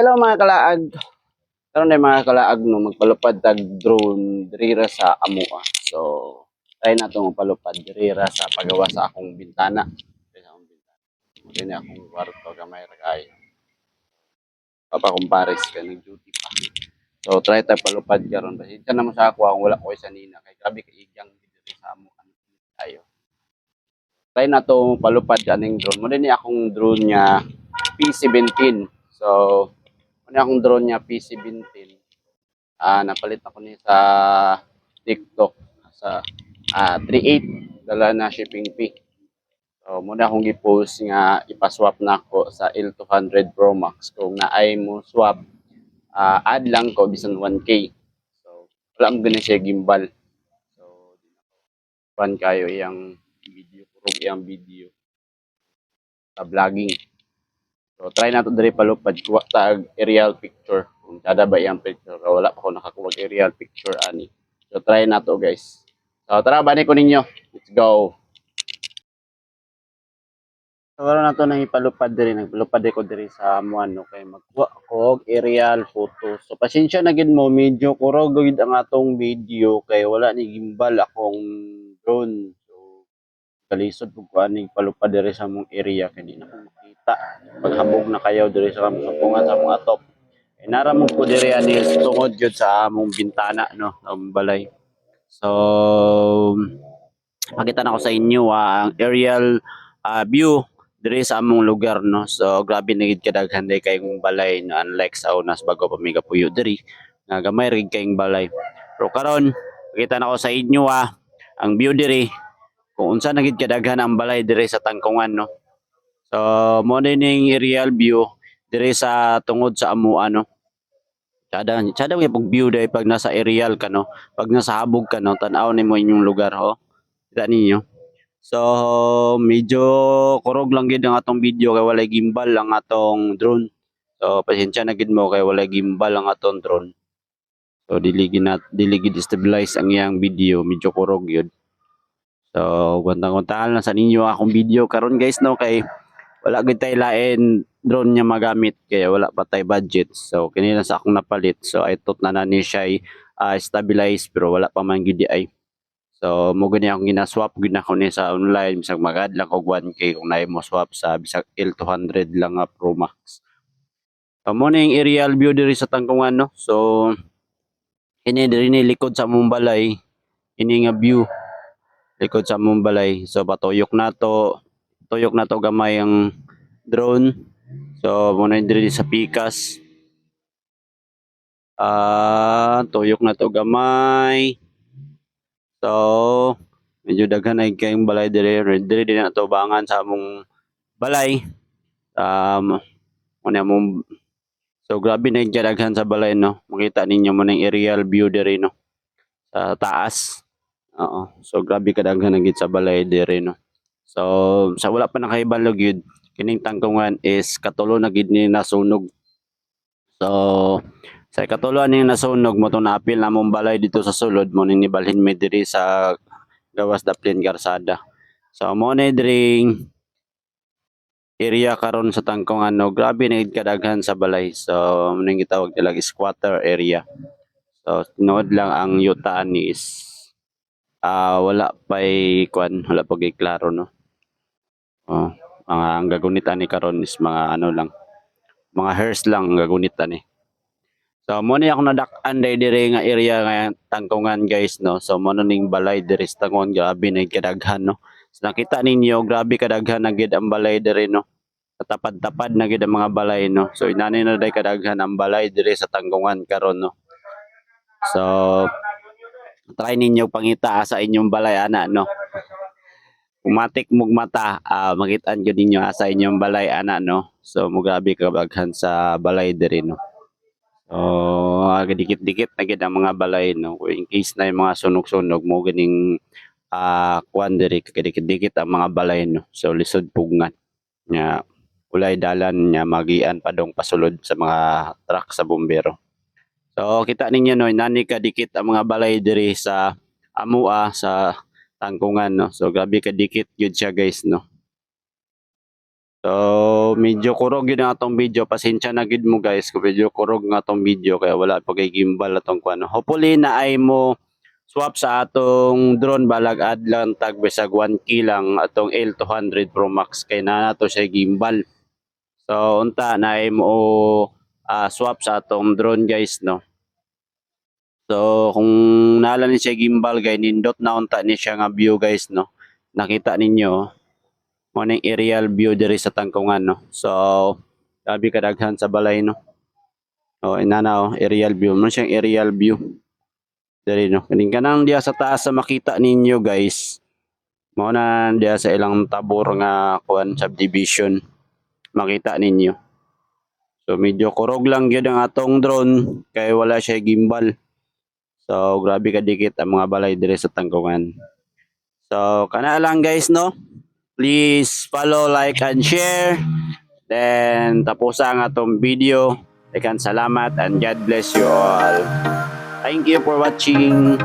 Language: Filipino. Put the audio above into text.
hello mga kalaag. Karon na mga kalaag no magpalupad tag drone diri sa Amua. So try na to magpalupad diri ra sa pagawa sa akong bintana. Sa akong bintana. Dili akong kwarto gamay ra kay. Papa kumpares ka nag duty pa. So try tayo palupad karon kasi na mo sa ako ang wala ko sa nina kay grabe kay igyang diri sa Amua. Ayo. Try na palupad kaning drone. Mo din akong drone niya P17. So, ano akong drone niya P17. Ah, napalit ako ni sa TikTok sa ah 38 dala na shipping fee. So, muna akong gi-post nga ipaswap na ako sa L200 Pro Max kung naay mo swap ah add lang ko bisan 1K. So, wala mo ganun siya gimbal. So, di na ko fan kayo iyang video, kurog iyang video sa vlogging. So try nato diri palupad kuha tag aerial picture. Kung kada ba iyang picture wala pa ko nakakuha aerial picture ani. So try nato guys. So tara bani ko ninyo. Let's go. So wala na to nang ipalupad diri nagpalupad ko diri sa amuan no kay magkuha ko aerial photo. So pasensya na gid mo medyo kurog gid ang atong video kay wala ni gimbal akong drone. So kalisod pug ko ani palupad diri sa among area kay ko makita paghabog na kayo diri sa kampungan sa mga top. Eh, naramog ko diri ani tungod gyud sa among bintana no, ang balay. So makita na ko sa inyo ah, ang aerial ah, view diri sa among lugar no. So grabe na gid kadaghan day kayong balay no unlike sa unas bago pa may kapuyo diri nga gamay rig kayong balay. Pero karon makita na ko sa inyo ah, ang view diri kung unsa na gid kadaghan ang balay diri sa tangkungan no. So, mo na ning aerial view dire sa tungod sa amo ano. Kada kada may pag view dai pag nasa aerial ka no. Pag nasa habog ka no, tan-aw nimo inyong lugar ho. Kita ninyo. So, medyo kurog lang gid ang atong video kay walay gimbal ang atong drone. So, pasensya na gid mo kay walay gimbal ang atong drone. So, dili gid dili gid stabilize ang iyang video, medyo kurog yun. So, guntang-guntahan lang sa ninyo akong video karon guys no kay wala gid tay lain drone niya magamit kaya wala pa tay budget. So kini lang sa akong napalit. So I thought na nani siya ay ah, stabilize pero wala pa man gid ay. So mo gani akong ginaswap gid na ko ni sa online bisag magad lang og 1k kung naay mo swap sa bisag L200 lang nga Pro Max. So mo na yung aerial view diri sa tangkungan no. So kini diri ni likod sa among balay. Ini nga view likod sa among balay. So patuyok na to tuyok na to gamay ang drone. So, muna diri sa pikas. Ah, tuyok na to gamay. So, medyo daghan na kayong balay diri. Diri din na to bangan sa among balay. Um, muna mong So, grabe na yung daghan sa balay, no? Makita ninyo mo ng aerial view diri, no? Sa taas. Oo. So, grabe kadaghan na sa balay diri, no? So, sa wala pa nakahibalog yun, kining tangkungan is katulo na gid ni nasunog. So, sa katulo ni nasunog mo to naapil na mong balay dito sa sulod mo ni balhin mi diri sa gawas Daplin Garsada. So, mo na diri area karon sa tangkungan no, grabe na kadaghan sa balay. So, mo nang gitawag nila squatter area. So, tinuod lang ang yutaan is ah wala pa kwan, wala pa klaro no. Oh, mga ang gagunitan ni karon is mga ano lang. Mga hairs lang ang gagunitan ni. So mo ni ako nadak-an dai dire nga area nga tangkungan guys no. So mo ning balay dire sa tangon grabe na kadaghan no. So nakita ninyo grabe kadaghan na gid ang balay dire no. Tapad-tapad na gid ang mga balay no. So inani na dai kadaghan ang balay dire sa tangkungan karon no. So try ninyo pangita sa inyong balay ana no. Umatik mog mata, ah makitaan ko ninyo ah, sa inyong balay ana no. So mo grabe kabaghan sa balay diri no. So ah, dikit-dikit na gid ang mga balay no. In case na yung mga sunog-sunog mo ganing ah kuan diri dikit-dikit ang mga balay no. So lisod pugngan. Nya ulay dalan nya magian padong pasulod sa mga truck sa bombero. So kita ninyo no, nani ka dikit ang mga balay diri sa Amua sa tangkungan no. So grabe ka dikit gyud siya guys no. So medyo kurog yun atong video. Pasensya na gid mo guys kung medyo kurog nga atong video kaya wala pa kay gimbal atong kuan. Hopefully na ay mo swap sa atong drone balag adlang tag bisag 1 lang atong L200 Pro Max kay na nato siya gimbal. So unta na ay mo ah, swap sa atong drone guys no. So kung naala ni siya gimbal guys nindot na unta ni siya nga view guys no. Nakita ninyo mo ning aerial view diri sa tangkungan no. So grabe kadaghan sa balay no. Oh inana oh, aerial view. Mo siyang aerial view. Diri no. Kaning kanang diya sa taas sa makita ninyo guys. Mo na diya sa ilang tabor nga kuan subdivision. Makita ninyo. So medyo kurog lang gyud ang atong drone kay wala siya gimbal. So grabe ka dikit ang mga balay dire sa tangkungan. So kana lang guys no. Please follow, like and share. Then tapos ang atong video. Ikan salamat and God bless you all. Thank you for watching.